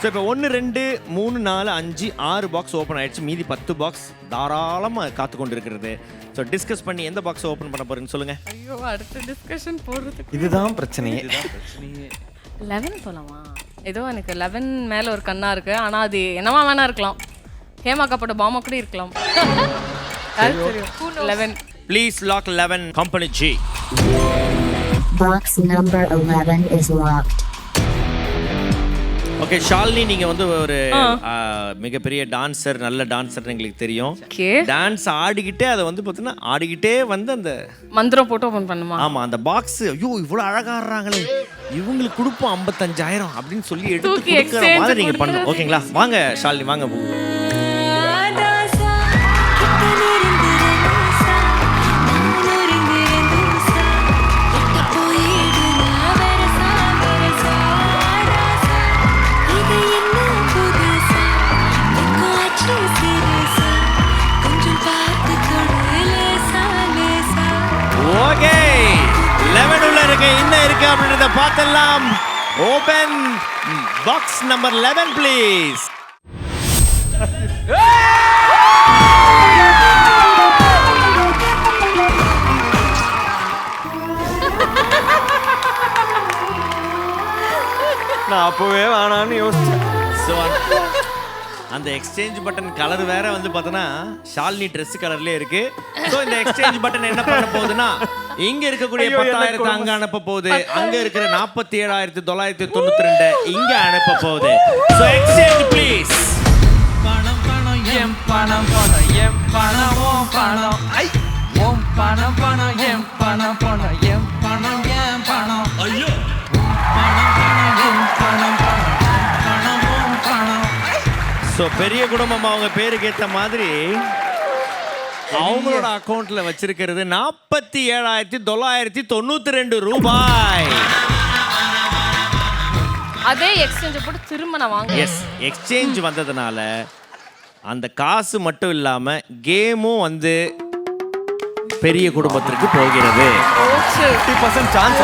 So இப்போ ஒன்று ரெண்டு மூணு நாலு அஞ்சு ஆறு பாக்ஸ் ஓப்பன் ஆயிடுச்சு. மீதி பத்து பாக்ஸ் தாராளமாக காத்து கொண்டு இருக்கிறது ஸோ டிஸ்கஸ் பண்ணி எந்த பாக்ஸ் ஓப்பன் பண்ண போறேன்னு சொல்லுங்க. ஐயோ அடுத்த டிஸ்கஷன் போடுறதுக்கு. இதுதான் பிரச்சனையே. லெவன் போலாமா? ஏதோ எனக்கு லெவன் மேல ஒரு கண்ணா இருக்கு. ஆனா அது என்னவா வேணா இருக்கலாம். ஹேமாக்கப்பட்ட பாமா கூட இருக்கலாம். Eleven please lock eleven company G Box number 11 is locked. Okay Shalini நீங்க வந்து ஒரு மிகப்பெரிய டான்சர் நல்ல டான்சர் எங்களுக்கு தெரியும். டான்ஸ் ஆடிக்கிட்டே அதை வந்து பார்த்தீங்கன்னா ஆடிக்கிட்டே வந்து அந்த மந்திரம் போட்டு ஓபன் பண்ணுமா? ஆமா அந்த பாக்ஸ் ஐயோ இவ்வளோ அழகா ஆடுறாங்களே. இவங்களுக்கு கொடுப்போம் ஐம்பத்தஞ்சாயிரம் அப்படின்னு சொல்லி எடுத்து கொடுக்குற மாதிரி நீங்க பண்ணணும். ஓகேங்களா வாங்க ஷாலினி வாங்க. இருக்கு என்ன இருக்கு அப்படின்றத பார்த்தெல்லாம் open box number eleven please நான் அப்போவே வேணான்னு யோசிச்சேன் ஸோ அந்த எக்ஸ்சேஞ்ச் பட்டன் கலர் வேற வந்து பார்த்தோன்னா ஷாலினி Dress கலர்லயே இருக்கு. ஸோ இந்த எக்ஸ்சேஞ்ச் பட்டன் என்ன பண்ண போகுதுன்னா இங்க இருக்கக்கூடிய பத்தாயிரத்தை அங்க அனுப்ப போகுது. அங்க இருக்கிற நாற்பத்தி ஏழாயிரத்தி தொள்ளாயிரத்தி தொண்ணூத்தி ரெண்டு இங்க அனுப்ப போகுது. ஸோ எக்ஸ்சேஞ்ச் ப்ளீஸ் பணம் பணம் எம் பணம் பணம் எம் பணம் ஓ பணம். ஐ ஓம் பணம் பணம் எம் பணம். ஸோ பெரிய குடும்பம் அவங்க பேருக்கு ஏத்த மாதிரி அவங்களோட அக்கௌண்ட்ல வச்சிருக்கிறது நாற்பத்தி ஏழாயிரத்தி தொள்ளாயிரத்தி தொண்ணூத்தி ரெண்டு ரூபாய். அதே எக்ஸ்சேஞ்ச் போட்டு திரும்ப நான் வாங்க எஸ் எக்ஸ்சேஞ்ச் வந்ததுனால அந்த காசு மட்டும் இல்லாம கேமும் வந்து பெரிய குடும்பத்திற்கு போகிறது. சான்ஸ்